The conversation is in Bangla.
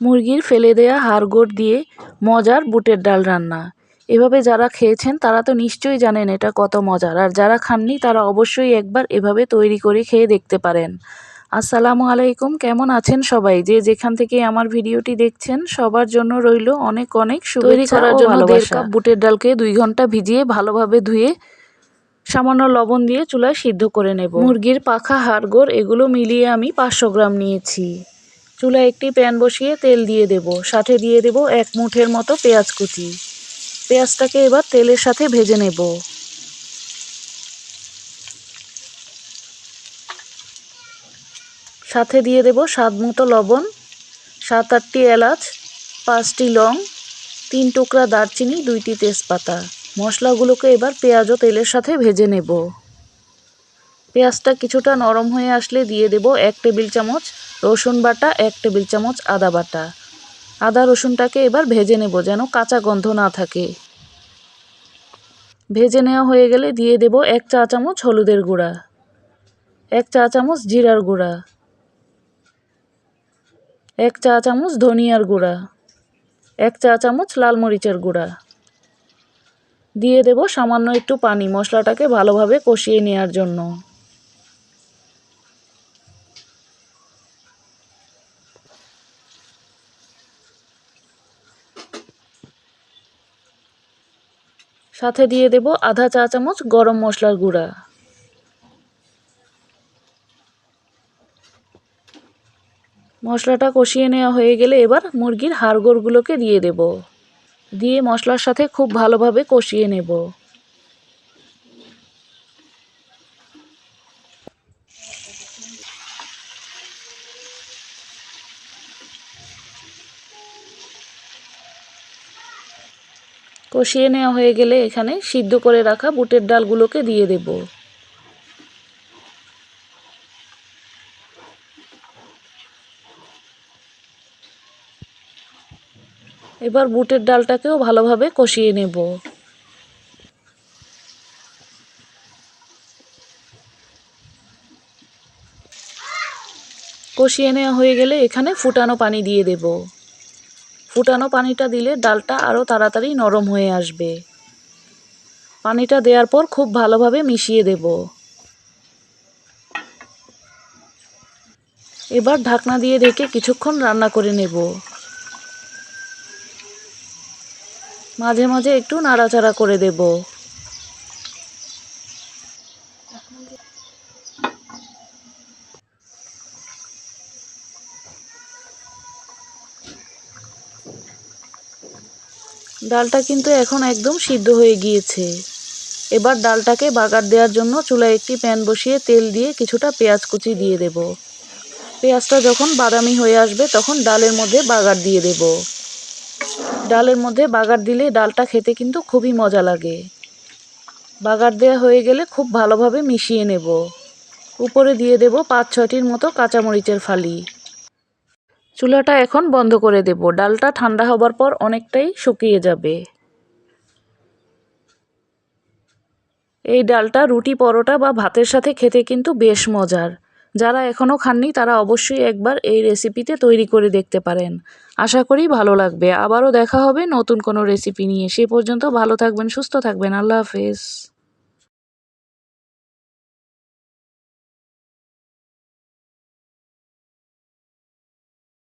মুরগির ফেলে দেয়া হাড়গোড় দিয়ে মজার বুটের ডাল রান্না। এভাবে যারা খেয়েছেন তারা তো নিশ্চয়ই জানেন এটা কত মজার। আর যারা খাননি তারা অবশ্যই একবার এভাবে তৈরি করে খেয়ে দেখতে পারেন। আসসালামু আলাইকুম কেমন আছেন সবাই? যে যেখান থেকে আমার ভিডিওটি দেখছেন সবার জন্য রইল অনেক অনেক তৈরি করার জন্য দেড় কাপ বুটের ডালকে দুই ঘণ্টা ভিজিয়ে ভালোভাবে ধুয়ে সামান্য লবণ দিয়ে চুলায় সিদ্ধ করে নেব। মুরগির পাখা হাড়গোড় এগুলো মিলিয়ে আমি পাঁচশো গ্রাম নিয়েছি। চুলায় একটি প্যান বসিয়ে তেল দিয়ে দেব। সাথে দিয়ে দেব এক মুঠের মতো পেঁয়াজ কুচি। পেঁয়াজটাকে এবার তেলের সাথে ভেজে নেব। সাথে দিয়ে দেব স্বাদ মতো লবণ, সাত আটটি এলাচ, পাঁচটি লং, তিন টুকরা দারচিনি, দুইটি তেজপাতা। মশলাগুলোকে এবার পেঁয়াজ ও তেলের সাথে ভেজে নেব। পেঁয়াজটা কিছুটা নরম হয়ে আসলে দিয়ে দেব এক টেবিল চামচ, রসুন বাটা, এক টেবিল চামচ আদা বাটা। আদা রসুনটাকে এবার ভেজে নেব যেন কাঁচা গন্ধ না থাকে। ভেজে নেওয়া হয়ে গেলে দিয়ে দেব এক চা চামচ হলুদের গুঁড়া, এক চা চামচ জিরার গুঁড়া, এক চা চামচ ধনিয়ার গুঁড়া, এক চা চামচ লাল মরিচের গুঁড়া। দিয়ে দেব সামান্য একটু পানি মশলাটাকে ভালোভাবে কষিয়ে নেওয়ার জন্য। সাথে দিয়ে দেব আধা চা চামচ গরম মশলার গুঁড়া। মশলাটা কষিয়ে নেওয়া হয়ে গেলে এবার মুরগির হাড়গোড়গুলোকে দিয়ে দেব। দিয়ে মশলার সাথে খুব ভালোভাবে কষিয়ে নেব। কষিয়ে নেওয়া হয়ে গেলে এখানে সিদ্ধ করে রাখা বুটের ডালগুলোকে দিয়ে দেব। এবার বুটের ডালটাকেও ভালোভাবে কষিয়ে নেব। কষিয়ে নেওয়া হয়ে গেলে এখানে ফুটানো পানি দিয়ে দেব। ফুটানো পানিটা দিলে ডালটা আরও তাড়াতাড়ি নরম হয়ে আসবে। পানিটা দেওয়ার পর খুব ভালোভাবে মিশিয়ে দেব। এবার ঢাকনা দিয়ে রেখে কিছুক্ষণ রান্না করে নেব। মাঝে মাঝে একটু নাড়াচাড়া করে দেব। ডালটা কিন্তু এখন একদম সিদ্ধ হয়ে গিয়েছে। এবার ডালটাকে বাগার দেওয়ার জন্য চুলায় একটি প্যান বসিয়ে তেল দিয়ে কিছুটা পেঁয়াজ কুচি দিয়ে দেব। পেঁয়াজটা যখন বাদামি হয়ে আসবে, তখন ডালের মধ্যে বাগার দিয়ে দেব। ডালের মধ্যে বাগার দিলে ডালটা খেতে কিন্তু খুবই মজা লাগে। বাগার দেওয়া হয়ে গেলে খুব ভালোভাবে মিশিয়ে নেব। উপরে দিয়ে দেব পাঁচ ছটির মতো কাঁচামরিচের ফালি। চুলাটা এখন বন্ধ করে দেব। ডালটা ঠান্ডা হবার পর অনেকটাই শুকিয়ে যাবে। এই ডালটা রুটি পরোটা বা ভাতের সাথে খেতে কিন্তু বেশ মজার। যারা এখনও খাননি, তারা অবশ্যই একবার এই রেসিপিতে তৈরি করে দেখতে পারেন। আশা করি ভালো লাগবে। আবারও দেখা হবে নতুন কোনো রেসিপি নিয়ে। সে পর্যন্ত ভালো থাকবেন, সুস্থ থাকবেন। আল্লাহ হাফেজ।